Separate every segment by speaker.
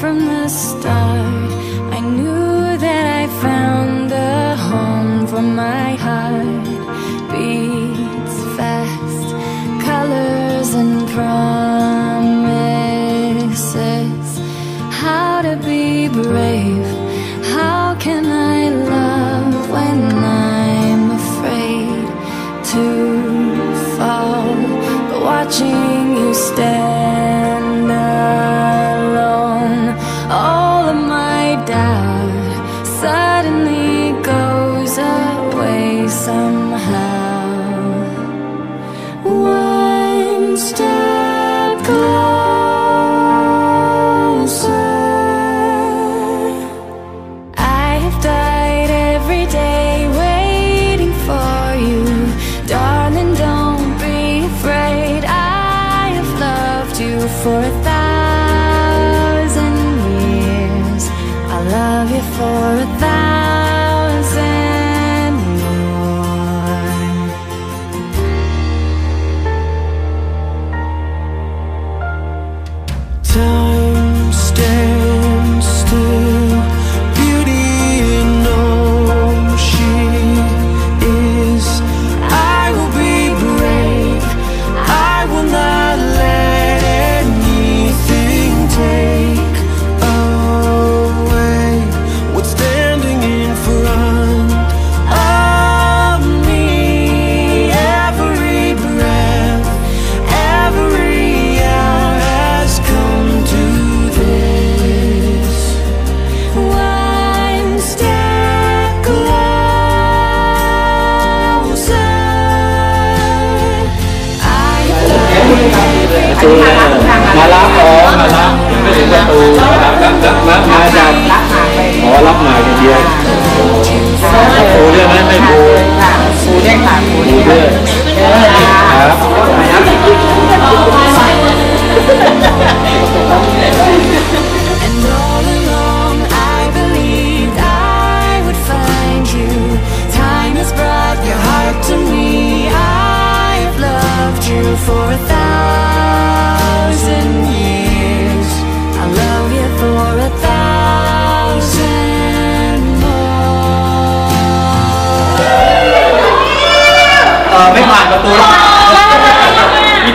Speaker 1: from the start. I knew that I found a home for my heart. Beats fast, colors and promises. How to be brave? How can I love when I'm afraid to fall? But watching you stand for a
Speaker 2: รับรับรับรับมาจากอ๋อรับมาอย่างเดียวปูด้วยไหมไม่ปู
Speaker 3: ปูด้วยค่ะปู
Speaker 2: ปูด้วยครับ
Speaker 1: And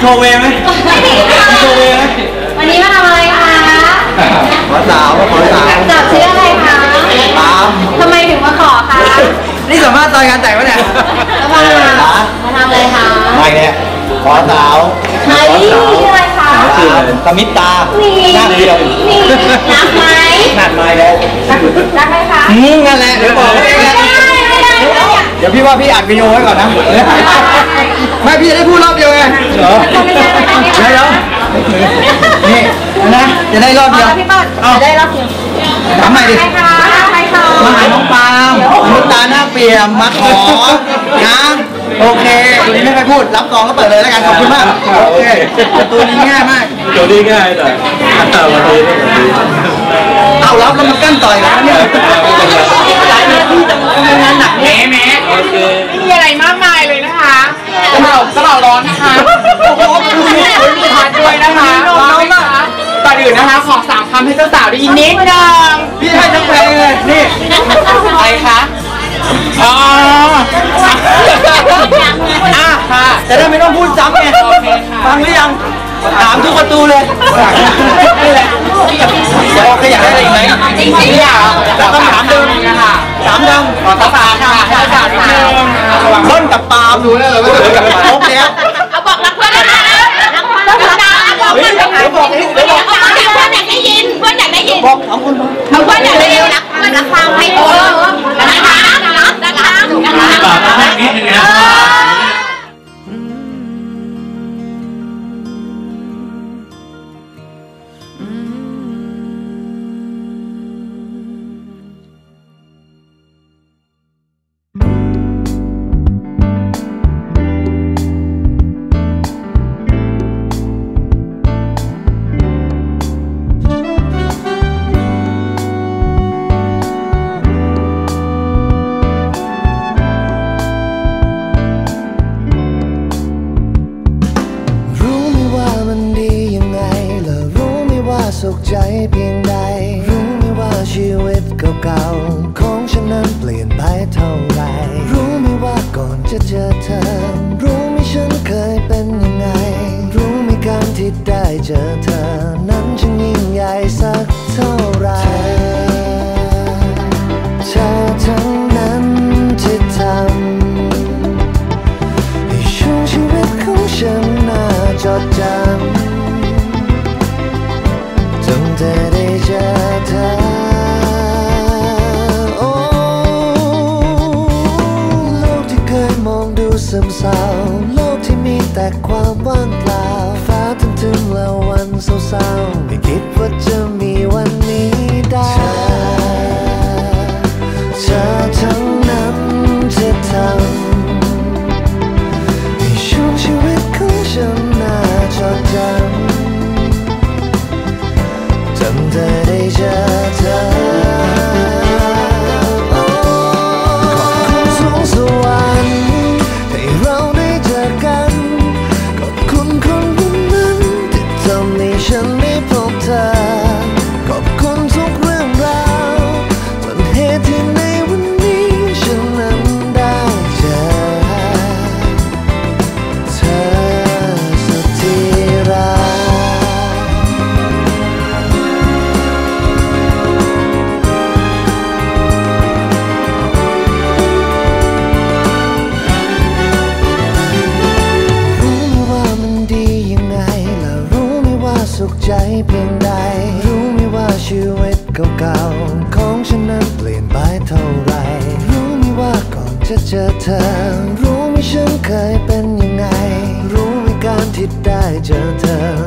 Speaker 2: โทรเวย์ไหมมีโทรเวย์ไหม
Speaker 4: วันนี้มาทำอะไรคะ
Speaker 2: ขอสาวขอสาว
Speaker 4: จับชื่ออะไรคะ
Speaker 2: ตาม
Speaker 4: ทำไมถึงมาขอคะ
Speaker 3: นี่สัมภาษณ์ตอนงานแต่งวะเนี่ย
Speaker 4: แล้วมามาทำอะไรคะ
Speaker 2: ไม่เนี่ยขอสาว
Speaker 4: ไหนชื่ออะไรคะ
Speaker 2: สาวชื่ออะไรกมิตา
Speaker 4: นี่
Speaker 2: หน้าเดียว
Speaker 4: นี่รักไหม
Speaker 2: หนักไม่แล้ว
Speaker 4: รักไหมคะ
Speaker 3: อืมนั่นแหละเดี๋ยวบอกเอง
Speaker 4: ไม่
Speaker 3: นะ
Speaker 4: ได้ไม่ได้ไม่ได้
Speaker 3: เดี๋ยวพี่ว่าพี่อัดวิดีโอไว้ก่อนนะไม่พี่จะได้พูดรอบเดียว
Speaker 4: ด้ไม่ได้ไม่
Speaker 3: เดี๋ยว
Speaker 4: ได้
Speaker 3: เดี๋ยวนี่นะจะได้รอบเดียว
Speaker 4: เอาพี่บอล
Speaker 3: เอา
Speaker 4: ได้รับเพียง
Speaker 3: ถามใหม่ดิ
Speaker 4: ใครคะใครคะ
Speaker 3: มาหาน้องปาล์มมุตตาหน้าเปี่ยมมาขอนะโอเคตัวนี้ไม่ไปพูด รับกองก็เปิดเลยแล้วกันขอบคุณมากโอเคตัวนี้ง่ายมาก
Speaker 2: ตัวนี้ง่ายแต่วันนี้วันนี้
Speaker 3: เอารับแล้วมันกั้นต่อยแล้วเนี่ยทำงานหนักเนี่ย
Speaker 5: แหม
Speaker 2: โอเค
Speaker 5: ไม่มีอะไรมากมายเลยนะคะ กระเป๋ากระเป๋าร้อนนะคะโอ้โหมีทานด้วยนะคะว้าวนะคะก่อนอื่นนะคะขอสามคำให้เจ้าสาวได้ยินนิดนึง
Speaker 3: พี่ให้ทั้งเพลงเลยนี่
Speaker 5: อะไรคะอ๋ออะค่ะ
Speaker 3: จะได้ไม่ต้องพูดซ้ำไง
Speaker 5: โอเคค่ะ
Speaker 3: ฟังหรือยังถามทุกประตูเลยนี่แหละโอเคอยากได้อะไรอีกไหม
Speaker 5: จริงๆอยาก
Speaker 3: แต่คำถามเดิม
Speaker 5: นะคะ
Speaker 3: ถามเดิม
Speaker 5: ขอเจ้าสาวค่ะให้เจ้าสาวนิดนึง
Speaker 3: เบิ้ลกับปาล์มดูแล้วเหรอว่าเบิ้ลกั
Speaker 4: นรักเพื่อนรักความให้ตัว
Speaker 6: สุขใจเพียงใด รู้ไหมว่าชีวิตเก่าๆของฉันนั้นเปลี่ยนไปเท่าไหรรู้ไหมว่าก่อนจะเจอเธอ รู้ไหมฉันเคยเป็นยังไง รู้ไหมการที่ได้เจอเธอ นั้นช่างยิ่งใหญ่สัก จงแต่ได้เจอเธอโอ้โลกที่เคยมองดูซึมเศร้าโลกที่มีแต่ความว่างเปล่าฟ้าทึมๆแล้ววันเศร้าๆไม่คิดว่าจะมีวันนี้ได้ จอเธอ รู้ไหมฉันเคยเป็นยังไง รู้ไหมการที่ได้เจอเธอ